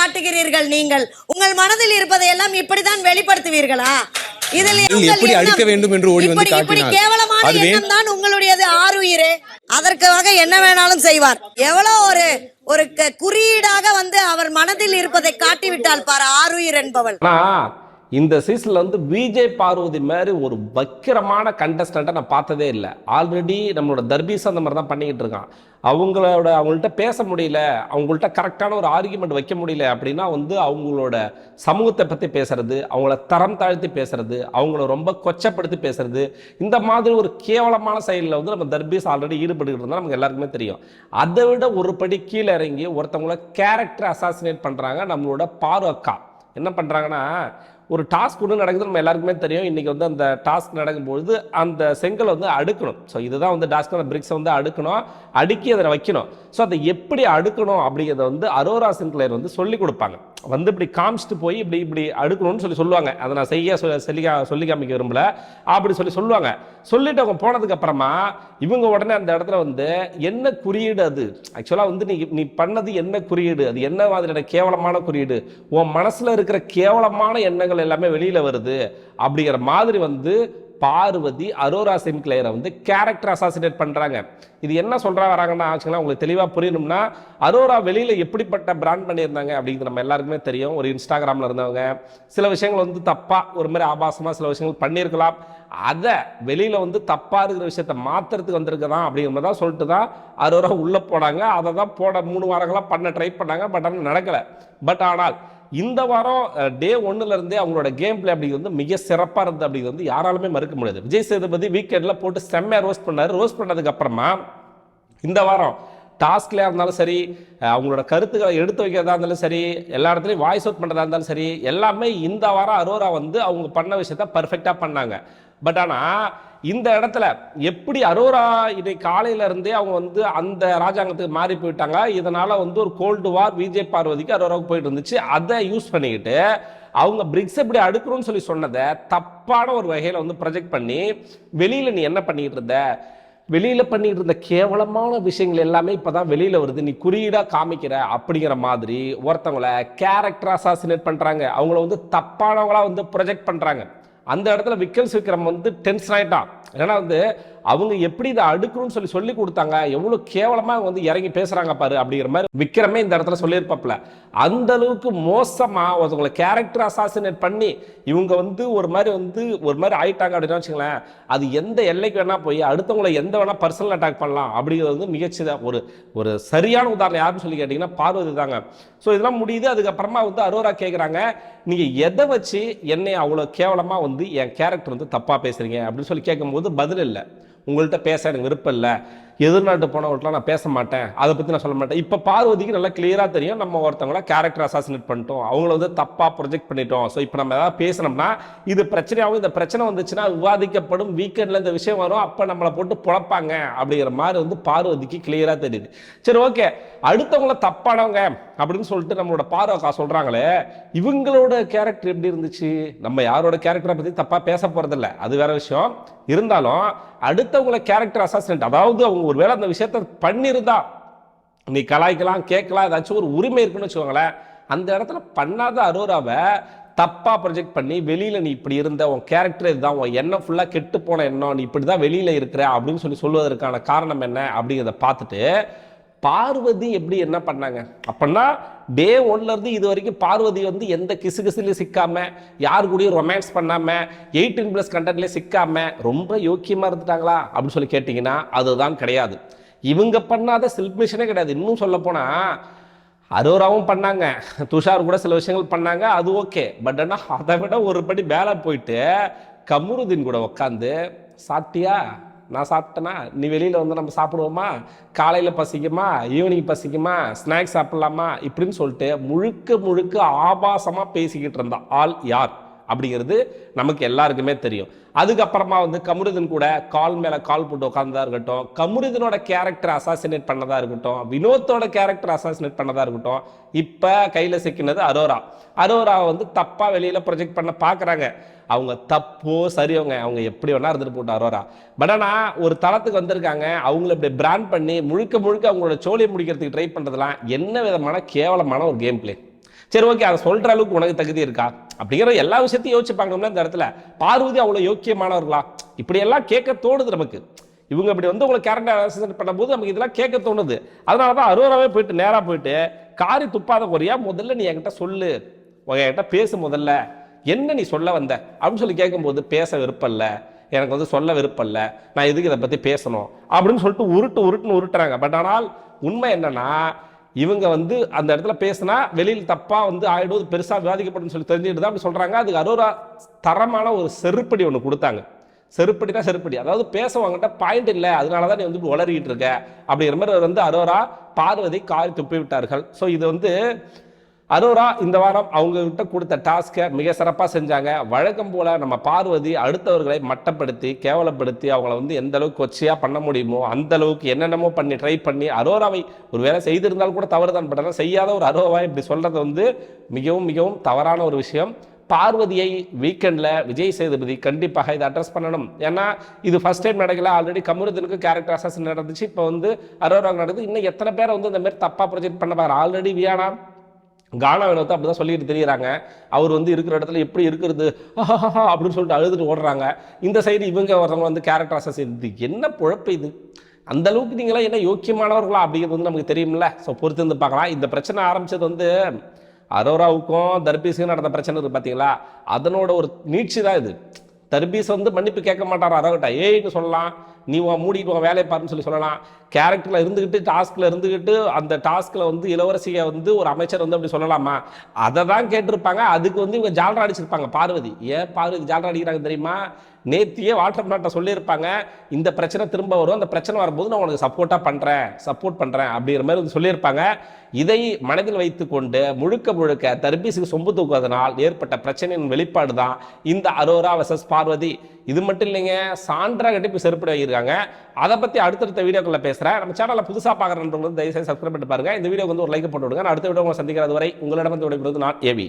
காட்டுகிறீர்கள் நீங்கள். உங்கள் மனதில் இருப்பதை எல்லாம் இப்படித்தான் வெளிப்படுத்துவீர்களா? இதில் எப்படி அடிக்க வேண்டும் என்று ஓடி வந்து காட்டினார். கேவலமான அதுவே- எண்ணம் தான் உங்களுடையது ஆறுயிரே அதற்காக என்ன வேணாலும் செய்வார். எவ்வளவு ஒரு ஒரு க- குறியீடாக வந்து அவர் மனதில் இருப்பதை காட்டிவிட்டால் பாரு ஆறுயிர் என்பவள். இந்த சீசன்ல வந்து விஜய் பார்வதி மாதிரி ஒரு வக்கிரமான கண்டஸ்டண்ட்டை நான் பார்த்ததே இல்லை. ஆல்ரெடி நம்மளோட தர்பீஸ் அந்த மாதிரி தான் பண்ணிக்கிட்டு இருக்கான். அவங்களோட அவங்கள்ட்ட பேச முடியல அவங்கள்ட்ட கரெக்டான ஒரு ஆர்கியூமெண்ட் வைக்க முடியல அப்படின்னா வந்து அவங்களோட சமூகத்தை பற்றி பேசுறது அவங்கள தரம் தாழ்த்தி பேசுறது அவங்கள ரொம்ப கொச்சப்படுத்தி பேசுறது இந்த மாதிரி ஒரு கேவலமான செயலில் வந்து நம்ம தர்பீஸ் ஆல்ரெடி ஈடுபட்டுக்கிட்டு இருந்தால் நமக்கு எல்லாருக்குமே தெரியும். அதை விட ஒரு படி கீழே இறங்கி ஒருத்தவங்கள கேரக்டர் அசாசினேட் பண்ணுறாங்க நம்மளோட பாரு அக்கா என்ன பண்ணுறாங்கன்னா ஒரு டாஸ்க் ஒன்று நடக்குது நம்ம எல்லாருக்குமே தெரியும். இன்றைக்கி வந்து அந்த டாஸ்க் நடக்கும்பொழுது அந்த செங்கலை வந்து அடுக்கணும். ஸோ இதுதான் வந்து டாஸ்க் அந்த பிரிக்ஸை வந்து அடுக்கணும். அடுக்கி அதை வைக்கணும். ஸோ அதை எப்படி அடுக்கணும் அப்படிங்கிறத வந்து அரோரா சின்க்ளேர் வந்து சொல்லி கொடுப்பாங்க. வந்து இப்படி காமிச்சிட்டு போய் இப்படி இப்படி அடுக்கணும்னு சொல்லி சொல்லுவாங்க. அதை நான் செய்ய சொல்லி சொல்லி காமிக்க விரும்பல. அப்படி சொல்லி சொல்லுவாங்க. சொல்லிட்டு அவங்க போனதுக்கு அப்புறமா இவங்க உடனே அந்த இடத்துல வந்து என்ன குறியீடு அது? ஆக்சுவலாக வந்து நீ நீ பண்ணது என்ன குறியீடு? அது என்ன மாதிரியான கேவலமான குறியீடு? உன் மனசில் இருக்கிற கேவலமான எண்ணங்கள் எல்லாமே வெளியில் வருது. அப்படிங்கிற மாதிரி வந்து பார்வதி அரோரா சின்க்ளேரை வந்து கேரக்டர் அசாசினேட் பண்ணுறாங்க இது என்ன சொல்கிறா வராங்கன்னா ஆச்சுங்களா உங்களுக்கு தெளிவாக புரியணும்னா அரோரா வெளியில் எப்படிப்பட்ட பிராண்ட் பண்ணியிருந்தாங்க அப்படிங்கிறது நம்ம எல்லாருக்குமே தெரியும். ஒரு இன்ஸ்டாகிராமில் இருந்தவங்க. சில விஷயங்கள் வந்து தப்பாக ஒரு மாதிரி ஆபாசமாக சில விஷயங்கள் பண்ணியிருக்கலாம். அதை வெளியில் வந்து தப்பாக இருக்கிற விஷயத்த மாத்துறதுக்கு வந்திருக்கதான் அப்படிங்கிற தான் சொல்லிட்டு தான் அரோரா உள்ளே போனாங்க. அதை தான் போட மூணு வாரங்களாக பண்ண ட்ரை பண்ணாங்க. பட் ஆனால் நடக்கலை. பட் ஆனால் இந்த வாரம் டே ஒன்னுல இருந்தே அவங்களோட கேம் பிளே அப்படிங்கிறது வந்து மிக சிறப்பாக இருந்தது அப்படிங்கிறது வந்து யாராலுமே மறுக்க முடியாது. விஜய் சேதுபதி வீக்கெண்டில் போட்டு செம்மையாக ரோஸ்ட் பண்ணார். ரோஸ்ட் பண்ணதுக்கு அப்புறமா இந்த வாரம் டாஸ்க்லையாக இருந்தாலும் சரி அவங்களோட கருத்துக்களை எடுத்து வைக்கிறதா இருந்தாலும் சரி எல்லா இடத்துலையும் வாய்ஸ் அவுட் பண்ணுறதா இருந்தாலும் சரி எல்லாமே இந்த வாரம் அரோரா வந்து அவங்க பண்ண விஷயத்த பர்ஃபெக்டாக பண்ணாங்க. பட் ஆனால் இந்த இடத்துல எப்படி அரோரா இன்னைக்கு காலையில இருந்தே அவங்க வந்து அந்த ராஜாங்கத்துக்கு மாறி போயிட்டாங்க. இதனால வந்து ஒரு கோல்டு வார் விஜய் பார்வதிக்கு அரோராவுக்கு போயிட்டு இருந்துச்சு. அதை யூஸ் பண்ணிக்கிட்டு அவங்க பிரிக்ஸ் எப்படி அடுக்கணும்னு சொல்லி சொன்னதை தப்பான ஒரு வகையில வந்து ப்ரொஜெக்ட் பண்ணி வெளியில நீ என்ன பண்ணிக்கிட்டு இருந்த? வெளியில பண்ணிட்டு இருந்த கேவலமான விஷயங்கள் எல்லாமே இப்பதான் வெளியில வருது. நீ குறியீடா காமிக்கிற அப்படிங்கிற மாதிரி ஒருத்தவங்கள கேரக்டர் அசாசினேட் பண்றாங்க. அவங்கள வந்து தப்பானவங்களா வந்து ப்ரொஜெக்ட் பண்றாங்க. அந்த இடத்துல விக்கல்ஸ் விக்ரம் வந்து டென்ஷன் ஆகிட்டான் ஏன்னா வந்து அவங்க எப்படி இதை அடுக்கணும்னு சொல்லி சொல்லி கொடுத்தாங்க? எவ்வளோ கேவலமாக அவங்க வந்து இறங்கி பேசுகிறாங்க பாரு அப்படிங்கிற மாதிரி விக்ரமே இந்த இடத்துல சொல்லியிருப்பாப்ல அந்த அளவுக்கு மோசமாக ஒருத்தவங்களை கேரக்டர் அசாசினேட் பண்ணி இவங்க வந்து ஒரு மாதிரி வந்து ஒரு மாதிரி ஆயிட்டாங்க அப்படின்னு வச்சுங்களேன் அது எந்த எல்லைக்கு வேணால் போய் அடுத்தவங்களை எந்த வேணால் பர்சனல் அட்டாக் பண்ணலாம் அப்படிங்கிறது வந்து மிகச்சித ஒரு ஒரு சரியான உதாரணம் யாருன்னு சொல்லி கேட்டிங்கன்னா பார்வதி தாங்க. ஸோ இதெல்லாம் முடியுது. அதுக்கப்புறமா வந்து அரோரா கேட்குறாங்க நீங்கள் எதை வச்சு என்னை அவ்வளோ கேவலமாக வந்து என் கேரக்டர் வந்து தப்பாக பேசுகிறீங்க அப்படின்னு சொல்லி கேட்கும்போது பதில் இல்லை. உங்கள்கிட்ட பேச எனக்கு விருப்பம் இல்லை. எதிர்நாட்டு போனவங்கள்ட்டலாம் நான் பேச மாட்டேன். அதை பற்றி நான் சொல்ல மாட்டேன். இப்போ பார்வதிக்கு நல்லா கிளியராக தெரியும். நம்ம ஒருத்தவங்கள கேரக்டர் அசாசினேட் பண்ணிட்டோம். அவங்கள வந்து தப்பாக ப்ரொஜெக்ட் பண்ணிட்டோம். ஸோ இப்போ நம்ம ஏதாவது பேசினோம்னா இது பிரச்சனையாகவும் இந்த பிரச்சனை வந்துச்சுன்னா விவாதிக்கப்படும் வீக்கெண்டில் இந்த விஷயம் வரும் அப்போ நம்மளை போட்டு புழப்பாங்க. அப்படிங்கிற மாதிரி வந்து பார்வதிக்கு கிளியராக தெரியுது. சரி ஓகே அடுத்தவங்கள தப்பானவங்க அப்படின்னு சொல்லிட்டு நம்மளோட பார்வக்கா சொல்கிறாங்களே இவங்களோட கேரக்டர் எப்படி இருந்துச்சு? நம்ம யாரோட கேரக்டரை பற்றி தப்பாக பேச போகிறதில்ல அது வேற விஷயம். இருந்தாலும் அடுத்தவங்கள கேரக்டர் அசாசினேட் அதாவது அவங்க ஒருவேளை அந்த விஷயத்த பண்ணியிருந்தா நீ கலாய்க்கலாம் கேட்கலாம் ஏதாச்சும் ஒரு உரிமை இருக்குன்னு வச்சுக்கோங்களேன் அந்த இடத்துல பண்ணாத அரோராவை தப்பாக ப்ரொஜெக்ட் பண்ணி வெளியில் நீ இப்படி இருந்த உன் கேரக்டர் இதுதான் உன் எண்ணம் ஃபுல்லாக கெட்டு போன எண்ணம் நீ இப்படி தான் வெளியில் இருக்கிற அப்படின்னு சொல்லி சொல்வதற்கான காரணம் என்ன அப்படிங்கிறத பார்த்துட்டு பார்வதி எப்படி என்ன பண்ணாங்க? அப்படின்னா டே ஒன்ல இருந்து இது வரைக்கும் பார்வதி வந்து எந்த கிசு கிசுலையும் சிக்காம யார் கூடயும் ரொமான்ஸ் பண்ணாம எயிட்டீன் பிளஸ் கண்டென்ட்லேயே சிக்காம ரொம்ப யோக்கியமா இருந்துட்டாங்களா? அப்படின்னு சொல்லி கேட்டிங்கன்னா அதுதான் கிடையாது. இவங்க பண்ணாத செல்ஃப் கிடையாது. இன்னும் சொல்ல போனா அரோராவும் பண்ணாங்க. துஷார் கூட சில விஷயங்கள் பண்ணாங்க அது ஓகே பட் ஆனால் அதை விட ஒரு படி மேலே போயிட்டு கமருதீன் கூட உட்காந்து சாப்பிட்டியா? நான் சாப்பிட்டேனா? நீ வெளியில் வந்து நம்ம சாப்பிடுவோமா? காலையில் பசிக்குமா? ஈவினிங் பசிக்குமா? ஸ்நாக்ஸ் சாப்பிட்லாமா? இப்படின்னு சொல்லிட்டு முழுக்க முழுக்க ஆபாசமாக பேசிக்கிட்டு இருந்தான் ஆள் யார்? அப்படிங்கிறது நமக்கு எல்லாருக்குமே தெரியும். அதுக்கப்புறமா வந்து கமருதன் கூட கால் மேலே கால் போட்டு உட்காந்ததாக இருக்கட்டும் கமருதனோட கேரக்டர் அசாசினேட் பண்ணதாக இருக்கட்டும் வினோத்தோட கேரக்டர் அசாசினேட் பண்ணதாக இருக்கட்டும் இப்போ கையில் சிக்கினது அரோரா. அரோராவை வந்து தப்பாக வெளியில் ப்ரொஜெக்ட் பண்ண பார்க்குறாங்க அவங்க தப்போ சரியவங்க அவங்க எப்படி வேணா இருந்துட்டு போட்டோம் அரோரா. பட் ஆனால் ஒரு தளத்துக்கு வந்திருக்காங்க. அவங்கள இப்படி பிராண்ட் பண்ணி முழுக்க முழுக்க அவங்களோட சோழியை முடிக்கிறதுக்கு ட்ரை பண்ணுறதுலாம் என்ன விதமான கேவலமான ஒரு கேம் பிளே சரி ஓகே அதை சொல்கிற அளவுக்கு உனக்கு தகுதி இருக்கா? அப்படிங்கிற எல்லா விஷயத்தையும் யோசிச்சு இந்த இடத்துல. பார்வதி அவ்வளோ யோக்கியமானவர்களா? இப்படியெல்லாம் கேட்க தோணுது நமக்கு. இவங்க இப்படி வந்து உங்களை கேரக்டர் அசன் பண்ணும்போது நமக்கு இதெல்லாம் கேட்க தோணுது. அதனால தான் அரோராவே போயிட்டு நேராக போயிட்டு காரி துப்பாத குறையா முதல்ல நீ என்கிட்ட சொல்லு. என்கிட்ட பேசு முதல்ல. என்ன நீ சொல்ல வந்த? அப்படின்னு சொல்லி கேட்கும்போது பேச விருப்பம் இல்லை எனக்கு வந்து சொல்ல விருப்பம் இல்லை நான் எதுக்கு இதை பற்றி பேசணும்? அப்படின்னு சொல்லிட்டு உருட்டு உருட்டுன்னு உருட்டுறாங்க. பட் ஆனால் உண்மை என்னன்னா இவங்க வந்து அந்த இடத்துல பேசினா வெளியில் தப்பாக வந்து ஆயிடுவது பெருசாக விவாதிக்கப்படும் சொல்லி தெரிஞ்சுட்டு தான் அப்படி சொல்கிறாங்க அதுக்கு அரோரா தரமான ஒரு செருப்படி ஒன்று கொடுத்தாங்க. செருப்படினா செருப்படி. அதாவது பேசவங்கிட்ட பாயிண்ட் இல்லை. அதனால தான் நீ வந்து இப்படி இருக்க. அப்படிங்கிற மாதிரி வந்து அரோரா பார்வதி காரி துப்பி விட்டார்கள் ஸோ இது வந்து அரோரா இந்த வாரம் அவங்க கிட்ட கொடுத்த டாஸ்க்கை மிக சிறப்பாக செஞ்சாங்க. வழக்கம் போல் நம்ம பார்வதி அடுத்தவர்களை மட்டப்படுத்தி கேவலப்படுத்தி அவங்கள வந்து எந்த அளவுக்கு கொச்சையா பண்ண முடியுமோ அந்த அளவுக்கு என்னென்னமோ பண்ணி ட்ரை பண்ணி அரோராவை ஒரு வேலை செய்திருந்தாலும் கூட தவறு தான் பட் செய்யாத ஒரு அரோராவை இப்படி சொல்கிறது வந்து மிகவும் மிகவும் தவறான ஒரு விஷயம். பார்வதியை வீக்கெண்டில் விஜய் சேதுபதி கண்டிப்பாக இதை அட்ரஸ் பண்ணணும். ஏன்னா இது ஃபஸ்ட் டைம் நடக்கல. ஆல்ரெடி கமருதனுக்கு கேரக்டர் அசாசன் நடந்துச்சு. இப்போ வந்து அரோராவுக்கு நடக்குது. இன்னும் எத்தனை பேரை வந்து இந்த மாதிரி தப்பாக ப்ரொஜெக்ட் பண்ண பாரு. ஆல்ரெடி வியானா கானா வினோத்தை அப்படி தான் சொல்லிட்டு தெரியுறாங்க. அவர் வந்து இருக்கிற இடத்துல எப்படி இருக்கிறது? அப்படின்னு சொல்லிட்டு அழுதுட்டு ஓடுறாங்க. இந்த சைடு இவங்க ஒருத்தவங்க வந்து கேரக்டர் அசஸ் இது என்ன பொழப்பு இது? அந்த அளவுக்கு நீங்களாம் என்ன யோக்கியமானவர்களா அப்படிங்கிறது வந்து நமக்கு தெரியும்ல. ஸோ பொறுத்து இருந்து பார்க்கலாம். இந்த பிரச்சனை ஆரம்பிச்சது வந்து அரோராவுக்கும் தர்பீஸுக்கும் நடந்த பிரச்சனை இருக்குது பார்த்தீங்களா அதனோட ஒரு நீட்சி தான் இது. தர்பீஸ் வந்து மன்னிப்பு கேட்க மாட்டார் அரோகிட்ட. ஏன்னு சொல்லலாம். நீ உன் மூடிட்டு உன் வேலையை பாருன்னு சொல்லி சொல்லலாம். கேரக்டரில் இருந்துக்கிட்டு டாஸ்கில் இருந்துக்கிட்டு அந்த டாஸ்கில் வந்து இளவரசியை வந்து ஒரு அமைச்சர் வந்து அப்படி சொல்லலாமா? அதை தான் கேட்டிருப்பாங்க. அதுக்கு வந்து இவங்க ஜால்ரா அடிச்சிருப்பாங்க. பார்வதி. ஏன் பார்வதி ஜால்ரா அடிக்கிறாங்க தெரியுமா? நேத்தியே வாட்ஸ்அப் நாட்டை சொல்லியிருப்பாங்க இந்த பிரச்சனை திரும்ப வரும் அந்த பிரச்சனை வரும்போது நான் உனக்கு சப்போர்ட்டாக பண்ணுறேன் சப்போர்ட் பண்ணுறேன் அப்படிங்கிற மாதிரி வந்து சொல்லியிருப்பாங்க. இதை மனதில் வைத்துக்கொண்டு முழுக்க முழுக்க தர்பீஸுக்கு சொம்பு தூக்குவதனால் ஏற்பட்ட பிரச்சனையின் வெளிப்பாடு தான் இந்த அரோரா வர்சஸ் பார்வதி. இது மட்டும் இல்லைங்க சான்றா கட்டி இப்போ செருப்படி வாங்கியிருக்காங்க. அதை பற்றி அடுத்தடுத்த வீடியோக்களில் பேசுகிறேன் நம்ம சேனலில் புதுசாக பார்க்குறவங்க தயவுசெய்து சப்ஸ்கிரைப் பண்ணி பாருங்க. இந்த வீடியோக்கு வந்து ஒரு லைக் போட்டு விடுங்க. நான் அடுத்த வீடியோ உங்களை சந்திக்கிறது வரை உங்களிடம் வந்து விடைபெறுவது நான் ஏவி.